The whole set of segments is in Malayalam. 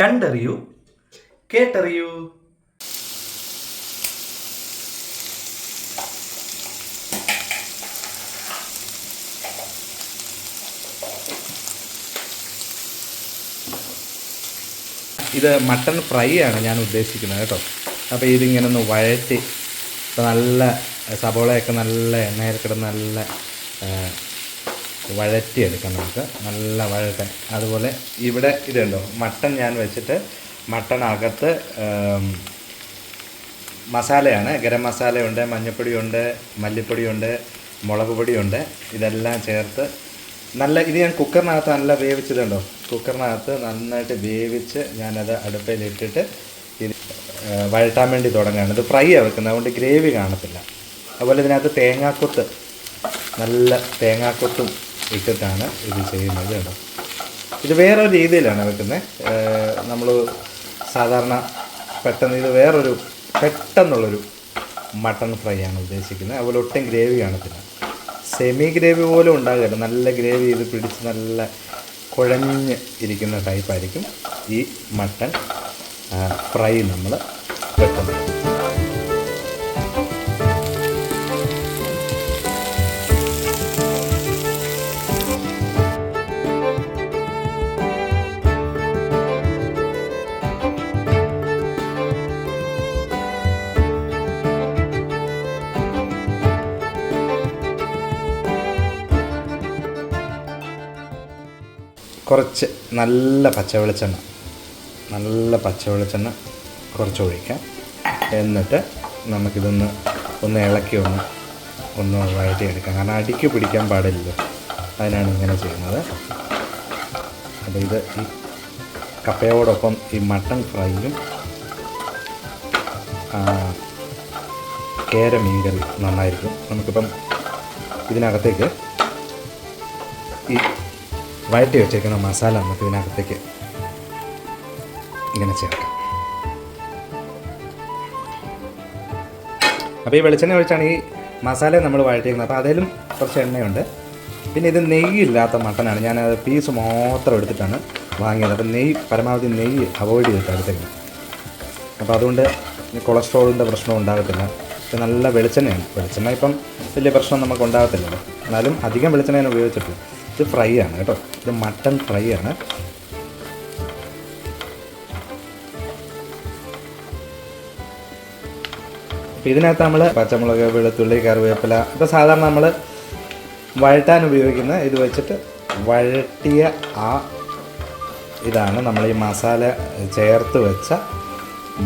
കണ്ടറിയൂ കേട്ടറിയൂ. ഇത് മട്ടൺ ഫ്രൈ ആണ് ഞാൻ ഉദ്ദേശിക്കുന്നത് കേട്ടോ. അപ്പോൾ ഇതിങ്ങനെ ഒന്ന് വഴറ്റി നല്ല സബോളയൊക്കെ നല്ല എണ്ണയിൽ കിടന്ന് നല്ല വഴറ്റിയെടുക്കാം നമുക്ക്. നല്ല വഴറ്റാൻ. അതുപോലെ ഇവിടെ ഇതുണ്ടോ? മട്ടൺ ഞാൻ വെച്ചിട്ട് മട്ടൺ അകത്ത് മസാലയാണ്. ഗരം മസാലയുണ്ട് മഞ്ഞൾപ്പൊടിയുണ്ട് മല്ലിപ്പൊടിയുണ്ട് മുളക് പൊടിയുണ്ട്. ഇതെല്ലാം ചേർത്ത് നല്ല ഇത് ഞാൻ കുക്കറിനകത്ത് നല്ല വേവിച്ചതുണ്ടോ? കുക്കറിനകത്ത് നന്നായിട്ട് വേവിച്ച് ഞാനത് അടുപ്പിലിട്ടിട്ട് ഇത് വഴറ്റാൻ വേണ്ടി തുടങ്ങുകയാണ്. ഇത് ഫ്രൈ ആണ് വെക്കുന്നത്. അതുകൊണ്ട് ഗ്രേവി കാണത്തില്ല. അതുപോലെ ഇതിനകത്ത് തേങ്ങാക്കൊത്ത്. നല്ല തേങ്ങാക്കൊത്തും ഇട്ടിട്ടാണ് ഇത് ചെയ്യുന്നത് കേട്ടോ. ഇത് വേറൊരു രീതിയിലാണ് വെക്കുന്നത്. നമ്മൾ സാധാരണ പെട്ടെന്ന് ഇത് വേറൊരു പെട്ടെന്നുള്ളൊരു മട്ടൺ ഫ്രൈ ആണ് ഉദ്ദേശിക്കുന്നത്. അതുപോലെ ഒട്ടും ഗ്രേവി കാണത്തില്ല. സെമി ഗ്രേവി പോലും ഉണ്ടാകില്ല നല്ല ഗ്രേവി ഇത് പിടിച്ച് നല്ല കുഴഞ്ഞ് ഇരിക്കുന്ന ടൈപ്പായിരിക്കും ഈ മട്ടൺ ഫ്രൈ നമ്മൾ വെക്കുന്നത്. കുറച്ച് നല്ല പച്ച വെളിച്ചെണ്ണ നല്ല പച്ച വെളിച്ചെണ്ണ കുറച്ച് ഒഴിക്കാം. എന്നിട്ട് നമുക്കിതൊന്ന് ഒന്ന് ഇളക്കി ഒന്ന് ഒന്ന് വഴറ്റിയെടുക്കാം കാരണം അടിക്ക് പിടിക്കാൻ പാടില്ലല്ലോ. അതിനാണ് ഇങ്ങനെ ചെയ്യുന്നത്. അപ്പോൾ ഇത് ഈ കപ്പയോടൊപ്പം ഈ മട്ടൺ ഫ്രൈയും കേര മീൻകറി നന്നായിരിക്കും. നമുക്കിപ്പം ഇതിനകത്തേക്ക് ഈ വഴറ്റി വെച്ചേക്കുന്ന മസാല നമുക്ക് ഇതിനകത്തേക്ക് ഇങ്ങനെ ചേർക്കാം. അപ്പോൾ ഈ വെളിച്ചെണ്ണ ഒഴിച്ചാണ് ഈ മസാല നമ്മൾ വഴറ്റിയിരിക്കുന്നത് അപ്പോൾ അതിലും കുറച്ച് എണ്ണയുണ്ട്. പിന്നെ ഇത് നെയ്യില്ലാത്ത മട്ടനാണ്. ഞാൻ അത് പീസ് മാത്രം എടുത്തിട്ടാണ് വാങ്ങിയത്. അപ്പം നെയ്യ് പരമാവധി നെയ്യ് അവോയ്ഡ് ചെയ്തിട്ട് എടുത്തേക്കുന്നത് അപ്പോൾ അതുകൊണ്ട് കൊളസ്ട്രോളിന്റെ പ്രശ്നം ഉണ്ടാകത്തില്ല. ഇത് നല്ല വെളിച്ചെണ്ണയാണ്. വെളിച്ചെണ്ണ ഇപ്പം വലിയ പ്രശ്നം നമുക്ക് ഉണ്ടാകത്തില്ലല്ലോ. എന്നാലും അധികം വെളിച്ചെണ്ണ ഞാൻ ഉപയോഗിച്ചിട്ടില്ല. ഇത് ഫ്രൈ ആണ് കേട്ടോ. ഇത് മട്ടൺ ഫ്രൈ ആണ്. അപ്പോൾ ഇതിനകത്ത് നമ്മൾ പച്ചമുളക് വെളുത്തുള്ളി കറിവേപ്പില ഇപ്പോൾ സാധാരണ നമ്മൾ വഴറ്റാൻ ഉപയോഗിക്കുന്ന ഇത് വെച്ചിട്ട് വഴട്ടിയ ആ ഇതാണ് നമ്മൾ ഈ മസാല ചേർത്ത് വെച്ച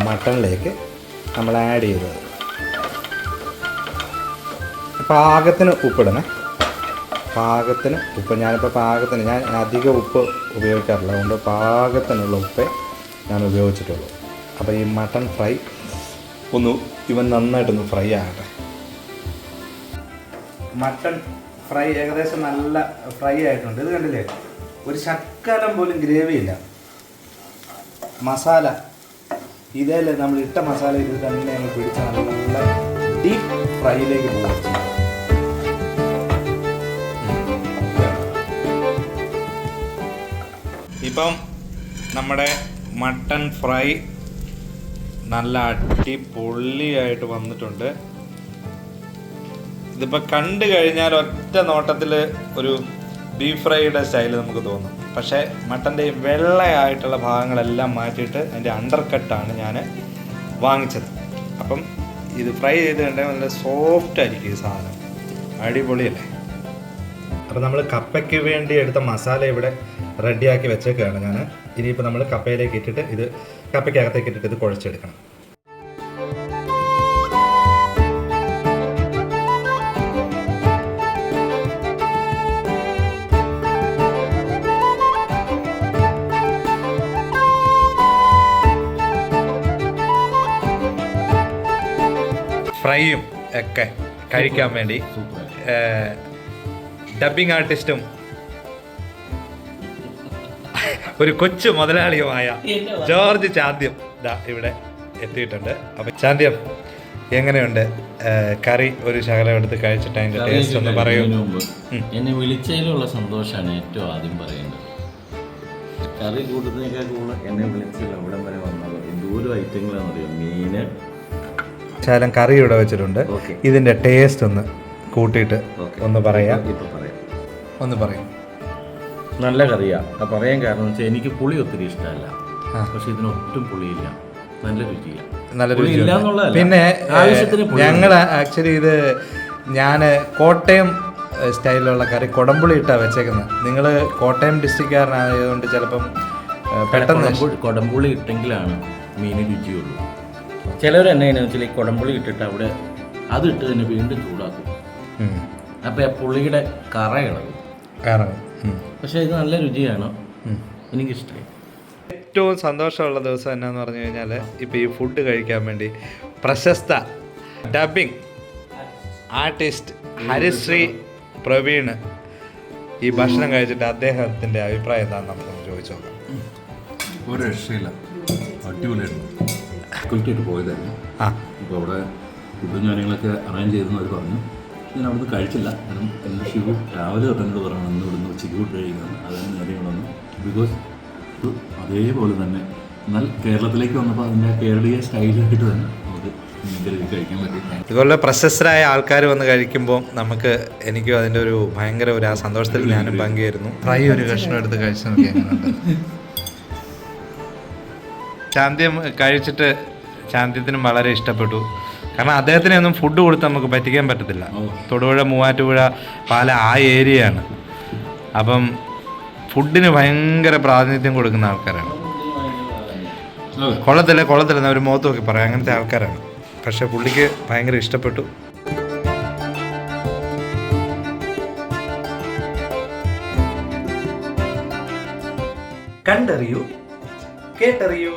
മട്ടണിലേക്ക് നമ്മൾ ആഡ് ചെയ്തത്. പാകത്തിന് ഉപ്പിടണേ. പാകത്തിന് ഉപ്പ്. ഞാനിപ്പോൾ പാകത്തിന് ഞാൻ അധികം ഉപ്പ് ഉപയോഗിക്കാറില്ല. അതുകൊണ്ട് പാകത്തിനുള്ള ഉപ്പേ ഞാൻ ഉപയോഗിച്ചിട്ടുള്ളൂ. അപ്പോൾ ഈ മട്ടൺ ഫ്രൈ ഒന്ന് ഇവൻ നന്നായിട്ടൊന്ന് ഫ്രൈ ആകട്ടെ. മട്ടൺ ഫ്രൈ ഏകദേശം നല്ല ഫ്രൈ ആയിട്ടുണ്ട്. ഇത് കണ്ടില്ലേ? ഒരു ശക്കലം പോലും ഗ്രേവി ഇല്ല. മസാല. ഇതേലെ നമ്മൾ ഇട്ട മസാല ഇത് തന്നെ ഞങ്ങൾ പിടിച്ചാൽ നല്ല ഡീപ്പ് ഫ്രൈയിലേക്ക് പോകും ഇപ്പം നമ്മുടെ മട്ടൺ ഫ്രൈ നല്ല അടിപൊളിയായിട്ട് വന്നിട്ടുണ്ട്. ഇതിപ്പോൾ കണ്ടു കഴിഞ്ഞാൽ ഒറ്റ നോട്ടത്തിൽ ഒരു ബീഫ് ഫ്രൈയുടെ സ്റ്റൈൽ നമുക്ക് തോന്നും. പക്ഷേ മട്ടന്റെ വെള്ളയായിട്ടുള്ള ഭാഗങ്ങളെല്ലാം മാറ്റിയിട്ട് അതിന്റെ അണ്ടർ കട്ടാണ് ഞാൻ വാങ്ങിച്ചത്. അപ്പം ഇത് ഫ്രൈ ചെയ്ത് കണ്ടാൽ നല്ല സോഫ്റ്റ് ആയിരിക്കും ഈ സാധനം. അടിപൊളിയല്ലേ? അപ്പം നമ്മൾ കപ്പയ്ക്ക് വേണ്ടി എടുത്ത മസാല ഇവിടെ റെഡിയാക്കി വെച്ചേക്കാണ് ഞാൻ. ഇനിയിപ്പോൾ നമ്മൾ കപ്പയിലേക്ക് ഇട്ടിട്ട് ഇത് കപ്പയ്ക്കകത്തേക്ക് ഇട്ടിട്ട് ഇത് കുഴച്ചെടുക്കണം. ഫ്രൈയും ഒക്കെ കഴിക്കാൻ വേണ്ടി ഡബ്ബിങ് ആർട്ടിസ്റ്റും ഒരു കൊച്ചു മുതലാളിയുമായ ജോർജ് ചാന്ദ്യം ദാ ഇവിടെ എത്തിയിട്ടുണ്ട്. അപ്പൊ ചാന്ദ്യം എങ്ങനെയുണ്ട്? കറി ഒരു ശകലം എടുത്ത് കഴിച്ചിട്ട് അതിന്റെ ടേസ്റ്റ് ഒന്ന് പറയൂ. എന്നെ വിളിച്ചതിലുള്ള സന്തോഷമാണ് ഏറ്റവും ആദ്യം പറയേണ്ടത്. കറി കൂട്ടുന്നതിനേക്കാൾ കൂടുതൽ എന്നെ വിളിച്ച് അവിടം വരെ വന്നത് എന്തോരം ഐറ്റങ്ങളാണെന്നറിയാം? മീന്. ശാലം കറി ഇവിടെ വെച്ചിട്ടുണ്ട്. ഇതിന്റെ ടേസ്റ്റ് ഒന്ന് കൂട്ടിയിട്ട് ഒന്ന് പറയാം. ഒന്ന് പറയും. നല്ല കറിയാണ് അത് പറയാൻ കാരണം വെച്ചാൽ എനിക്ക് പുളി ഒത്തിരി ഇഷ്ടമല്ല. പക്ഷെ ഇതിന് ഒട്ടും പുളിയില്ല. നല്ല രുചിയാ. നല്ല പുളി രുചിയുണ്ട്. പിന്നെ ആവശ്യത്തിന് പുളി ഞങ്ങൾ ആക്ച്വലി ഇത് ഞാൻ കോട്ടയം സ്റ്റൈലിലുള്ള കറി കൊടമ്പുളി ഇട്ടാണ് വെച്ചേക്കുന്നത് നിങ്ങൾ കോട്ടയം ഡിസ്ട്രിക്റ്റുകാരനായതുകൊണ്ട് ചിലപ്പം പെട്ടെന്ന് കൊടമ്പുളി കൊടമ്പുളി ഇട്ടെങ്കിലാണ് മീന് രുചിയുള്ളൂ. ചിലവർ എന്നെ വെച്ചാൽ ഈ കൊടമ്പുളി ഇട്ടിട്ട് അവിടെ അത് ഇട്ട് തന്നെ വീണ്ടും ചൂടാക്കും. അപ്പം അപ്പോൾ ആ പുളിയുടെ കറ ഇളകും. ഉം. പക്ഷേ ഇത് നല്ല രുചിയാണ്. എനിക്കിഷ്ടമായി ഏറ്റവും സന്തോഷമുള്ള ദിവസം എന്നാന്ന് പറഞ്ഞു കഴിഞ്ഞാൽ ഇപ്പോൾ ഈ ഫുഡ് കഴിക്കാൻ വേണ്ടി പ്രശസ്ത ഡബിങ് ആർട്ടിസ്റ്റ് ഹരിശ്രീ പ്രവീൺ ഈ ഭക്ഷണം കഴിച്ചിട്ട് അദ്ദേഹത്തിന്റെ അഭിപ്രായം എന്താണെന്ന് നമുക്കൊന്ന് ചോദിച്ചു നോക്കാം. ഒരു രക്ഷയില്ല. അടിപൊളിയായിരുന്നു. പോയതായിരുന്നു. ആ. അപ്പോൾ അവിടെ ഫുഡും കാര്യങ്ങളൊക്കെ അറേഞ്ച് ചെയ്തെന്ന് അവർ പറഞ്ഞു. ഞാൻ അവിടുന്ന് കഴിച്ചില്ല. കാരണം എന്റെ ഷിവു രാവിലെ തൊട്ടെന്നോട് പറയണം ഇന്ന് ഇവിടുന്ന് ഉച്ചയ്ക്ക് ഫുഡ് കഴിക്കണം. അതാണ് നേരെ ബിക്കോസ് അതേപോലെ തന്നെ എന്നാൽ കേരളത്തിലേക്ക് വന്നപ്പോൾ അതിന്റെ കേരളീയ സ്റ്റൈലായിട്ട് തന്നെ ഇതുപോലെ പ്രശസ്തരായ ആൾക്കാർ വന്ന് കഴിക്കുമ്പോൾ നമുക്ക് എനിക്കും അതിന്റെ ഒരു ഭയങ്കര ഒരു ആ സന്തോഷത്തിൽ ഞാനും പങ്കുചേരുന്നു. ഫ്രൈ ഒരു കഷ്ണം എടുത്ത് കഴിച്ചു നോക്കി എങ്ങനെയുണ്ട്? ശാന്ത്യം കഴിച്ചിട്ട് ശാന്ത്യത്തിനും വളരെ ഇഷ്ടപ്പെട്ടു. കാരണം അദ്ദേഹത്തിനെ ഒന്നും ഫുഡ് കൊടുത്ത് നമുക്ക് പറ്റിക്കാൻ പറ്റത്തില്ല. തൊടുപുഴ മൂവാറ്റുപുഴ പാല ആ ഏരിയയാണ്. അപ്പം ഫുഡിന് ഭയങ്കര പ്രാതിനിധ്യം കൊടുക്കുന്ന ആൾക്കാരാണ്. കൊള്ളത്തില്ല കൊള്ളത്തില്ല കൊള്ളത്തില്ല അവർ മുഖത്ത് നോക്കി പറയാം. അങ്ങനത്തെ ആൾക്കാരാണ്. പക്ഷെ പുള്ളിക്ക് ഭയങ്കര ഇഷ്ടപ്പെട്ടു. കണ്ടറിയൂ കേട്ടറിയൂ.